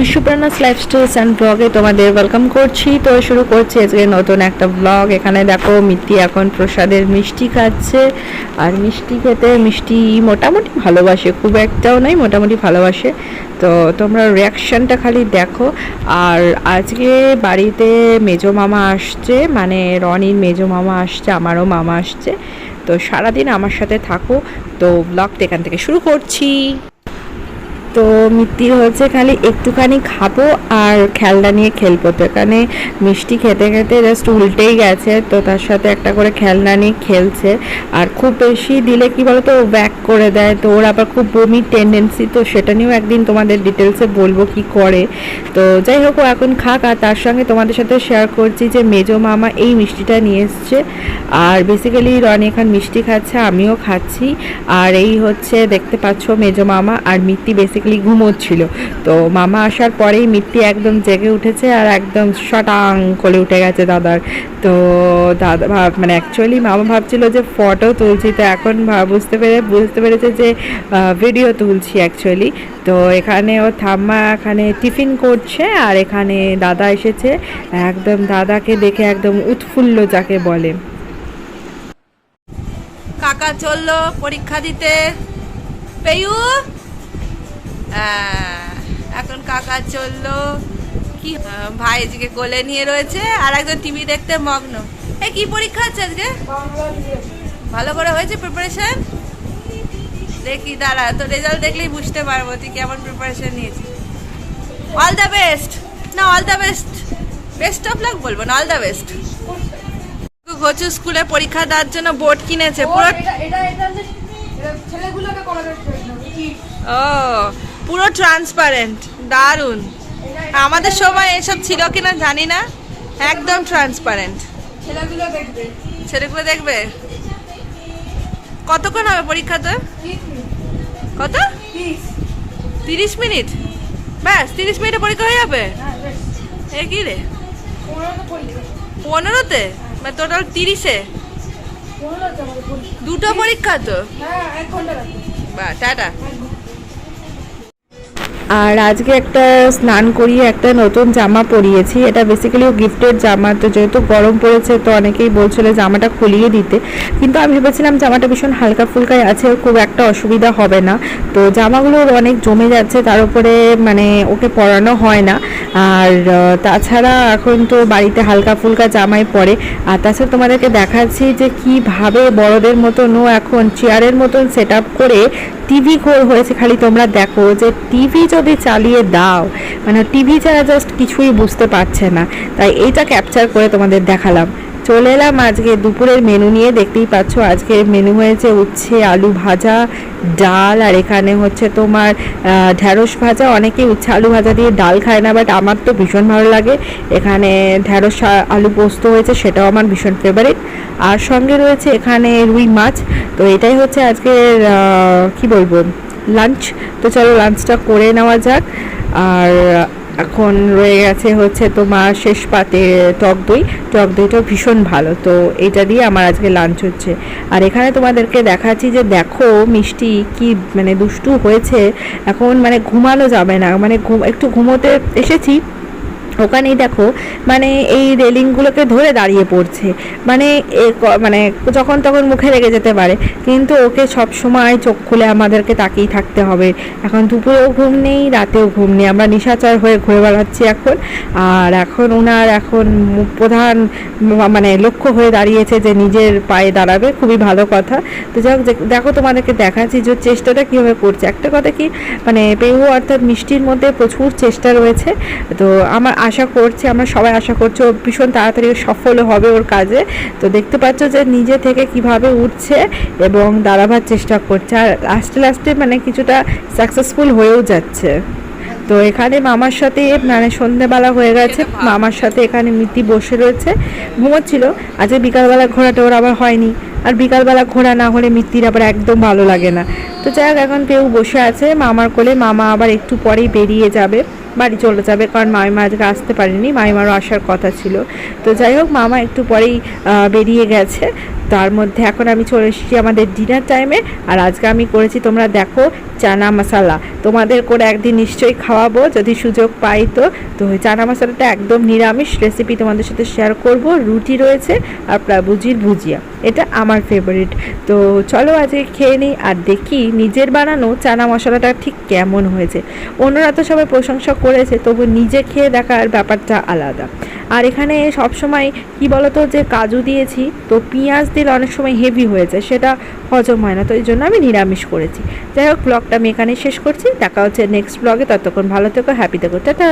বিশ্বপ্রাণাস lifestyles and ব্লগে তোমাদের welcome করছি। তো শুরু করছি আজকে নতুন একটা ব্লগ এখানে দেখো মিত্তি এখন প্রসাদের মিষ্টি খাচ্ছে। আর মিষ্টি খেতে মিষ্টি মোটামুটি ভালোবাসে, খুব একটাও নয় মোটামুটি ভালোবাসে। তো তোমরা রিয়াকশানটা খালি দেখো। আর আজকে বাড়িতে মেজো মামা আসছে মানে রনির মেজো মামা আসছে, আমারও মামা আসছে। তো সারাদিন আমার সাথে থাকো। তো ব্লগটা এখান থেকে শুরু করছি। তো মিত্তির হচ্ছে খালি একটুখানি খাব আর খেলনা নিয়ে খেলব তো। এখানে মিষ্টি খেতে খেতে জাস্ট উল্টেই গেছে, তো তার সাথে একটা করে খেলনা নিয়ে খেলছে। আর খুব বেশি দিলে কি বলতো, ও ব্যাক করে দেয়, তো ওর আবার খুব বমির টেন্ডেন্সি তো সেটা নিয়েও একদিন তোমাদের ডিটেলসে বলব কি করে। তো যাই হোক, ও এখন খাক, আর তার সঙ্গে তোমাদের সাথে শেয়ার করছি যে মেজো মামা এই মিষ্টিটা নিয়ে এসছে। আর বেসিক্যালি রনি এখন মিষ্টি খাচ্ছে, আমিও খাচ্ছি। আর এই হচ্ছে, দেখতে পাচ্ছ মেজো মামা আর মিত্তি বেসিক্যালি ঘুমোচ্ছিল। তো মামা আসার পরেই মিত্তি একদম জেগে উঠেছে আর একদম শটাং করে উঠে গেছে দাদার। তো দাদা ভাব মানে অ্যাকচুয়ালি মামা ভাবছিল যে ফটো তুলছি, তো এখন বুঝতে পেরে, বুঝতে পেরেছে যে ভিডিও তুলছি অ্যাকচুয়ালি তো এখানে ও ঠাম্মা এখানে টিফিন করছে আর এখানে দাদা এসেছে। একদম দাদাকে দেখে একদম উৎফুল্ল যাকে বলে। কাকা চলল পরীক্ষা দিতে। পেয়ু? এখন কাকা চলল। কি আহ, ভাই আজকে কোলে নিয়ে রয়েছে আর একজন টিভি দেখতে মগ্ন। এই কি পরীক্ষা আছে আজকে? ভালো করে হয়েছে প্রিপারেশন দেখি দাঁড়া তো রেজাল্ট দেখলেই বুঝতে পারব তুই কেমন প্রিপারেশন নিয়েছিস অল দ্য বেস্ট না all the best best of luck বলব না অল দ্য বেস্ট ঘচু স্কুলে পরীক্ষা দেওয়ার জন্য বোর্ড কিনেছে পুরো ছেলেগুলোকে জন্য ও পুরো ট্রান্সপারেন্ট দারুণ। আমাদের সময় এসব ছিল কিনা জানি না একদম ট্রান্সপারেন্ট ছেলেগুলো দেখবে। ছেলেগুলো দেখবে? কতক্ষণ হবে পরীক্ষা তো? কত? তিরিশ। মিনিট? ব্যাস তিরিশ মিনিটে পরীক্ষা হয়ে যাবে? হ্যাঁ এ কি রে? পনেরোতে মানে টোটাল তিরিশে? দুটো পরীক্ষা তো? হ্যাঁ এক ঘণ্টা বা টাটা। আর আজকে একটা স্নান করিয়ে একটা নতুন জামা পরিয়েছি। এটা বেসিক্যালি গিফটের জামা। তো যেহেতু গরম পড়েছে, তো অনেকেই বলছিল জামাটা খুলিয়ে দিতে। কিন্তু আমি ভেবেছিলাম জামাটা ভীষণ হালকা ফুলকায় আছে, খুব একটা অসুবিধা হবে না। তো জামাগুলো অনেক জমে যাচ্ছে, তার উপরে মানে ওকে পরানো হয় না। আর তাছাড়া এখন তো বাড়িতে হালকা ফুলকা জামাই পরে। আর তাছাড়া তোমাদেরকে দেখাচ্ছি যে কীভাবে বড়দের মতনও এখন চেয়ারের মতন সেট করে টিভি হয়েছে। খালি তোমরা দেখো যে টিভি যদি চালিয়ে দাও। মানে টিভি ছাড়া জাস্ট কিছুই বুঝতে পারছে না। তাই এইটা ক্যাপচার করে তোমাদের দেখালাম। চলে এলাম আজকে দুপুরের মেনু নিয়ে। দেখতেই পাচ্ছ আজকে মেনু হয়েছে উচ্ছে, আলু ভাজা, ডাল, আর এখানে হচ্ছে তোমার ঢ্যাঁড়স ভাজা। অনেকে উচ্ছে, আলু ভাজা দিয়ে ডাল খায় না বাট আমার তো ভীষণ ভালো লাগে। এখানে ঢ্যাঁড়স আলু পোস্ত হয়েছে, সেটাও আমার ভীষণ ফেভারিট আর সঙ্গে রয়েছে এখানে রুই মাছ। তো এটাই হচ্ছে আজকের কি বলব? লাঞ্চ তো চলো লাঞ্চটা করে নেওয়া যাক। আর এখন রয়ে গেছে হচ্ছে তোমার শেষ পাতে টক দই। টক দইটাও ভীষণ ভালো। তো এটা দিয়ে আমার আজকে লাঞ্চ হচ্ছে। আর এখানে তোমাদেরকে দেখাচ্ছি যে দেখো মিষ্টি কি মানে দুষ্টু হয়েছে। এখন মানে ঘুমানো যাবে না। মানে একটু ঘুমোতে এসেছি। ওখানেই দেখো মানে এই রেলিংগুলোকে ধরে দাঁড়িয়ে পড়ছে। মানে মানে যখন তখন মুখে লেগে যেতে পারে। কিন্তু ওকে সব সময় চোখ খুলে আমাদেরকে তাকিয়ে থাকতে হবে। এখন দুপুরেও ঘুম নেই, রাতেও ঘুম নেই। আমরা নিশাচর হয়ে ঘুরে বেড়াচ্ছি এখন। আর এখন ওনার এখন প্রধান মানে লক্ষ্য হয়ে দাঁড়িয়েছে যে নিজের পায়ে দাঁড়াবে। খুবই ভালো কথা। তো যাই দেখো তোমাদেরকে দেখাচ্ছি যে চেষ্টাটা কীভাবে করছে। একটা কথা কি মানে পেহু অর্থাৎ মিষ্টির মধ্যে প্রচুর চেষ্টা রয়েছে। তো আমার আশা করছি আমরা সবাই আশা করছি ও ভীষণ তাড়াতাড়ি সফল হবে ওর কাজে। তো দেখতে পাচ্ছ যে নিজে থেকে কীভাবে উঠছে এবং দাঁড়াবার চেষ্টা করছে। আর লাস্টে লাস্টে মানে কিছুটা সাকসেসফুল হয়েও যাচ্ছে। তো এখানে মামার সাথে মানে সন্ধেবেলা হয়ে গেছে। মামার সাথে এখানে মিতি বসে রয়েছে। ঘুমোচ্ছিল। আজকে বিকালবেলা ঘোরাটা ওর আবার হয়নি। আর বিকালবেলা ঘোরা না হলে মিত্তির আবার একদম ভালো লাগে না। তো যাই হোক এখন কেউ বসে আছে মামার কোলে। মামা আবার একটু পরেই বেরিয়ে যাবে। বাড়ি চলে যাবে, কারণ মামিমা আজকে আসতে পারেনি মামিমারও আসার কথা ছিল। তো যাই হোক, মামা একটু পরেই বেরিয়ে গেছে। তার মধ্যে এখন আমি চলে এসেছি আমাদের ডিনার টাইমে আর আজকে আমি করেছি, তোমরা দেখো, চানা মশালা। তোমাদের করে একদিন নিশ্চয়ই খাওয়াবো, যদি সুযোগ পাই তো। তো চানা মশলাটা একদম নিরামিষ রেসিপি তোমাদের সাথে শেয়ার করব, রুটি রয়েছে আর প্রাবুজির ভুজিয়া। এটা আমার ফেভারিট তো চলো আজকে খেয়ে নিই, আর দেখি নিজের বানানো চানা মশলাটা ঠিক কেমন হয়েছে। অন্যরা তো সবাই প্রশংসা করেছে তবু নিজে খেয়ে দেখার ব্যাপারটা আলাদা। আর এখানে সব সময় কি বলতো, যে কাজু দিয়েছি, তো পেঁয়াজ দিলে অনেক সময় হেভি হয়ে যায়, সেটা হজম হয় না, তো এই জন্য আমি নিরামিষ করেছি। যাই হোক ব্লগটা আমি এখানে শেষ করছি, দেখা হচ্ছে নেক্সট ব্লগে ততক্ষণ ভালো থেকো হ্যাপি থেকো, টাটা!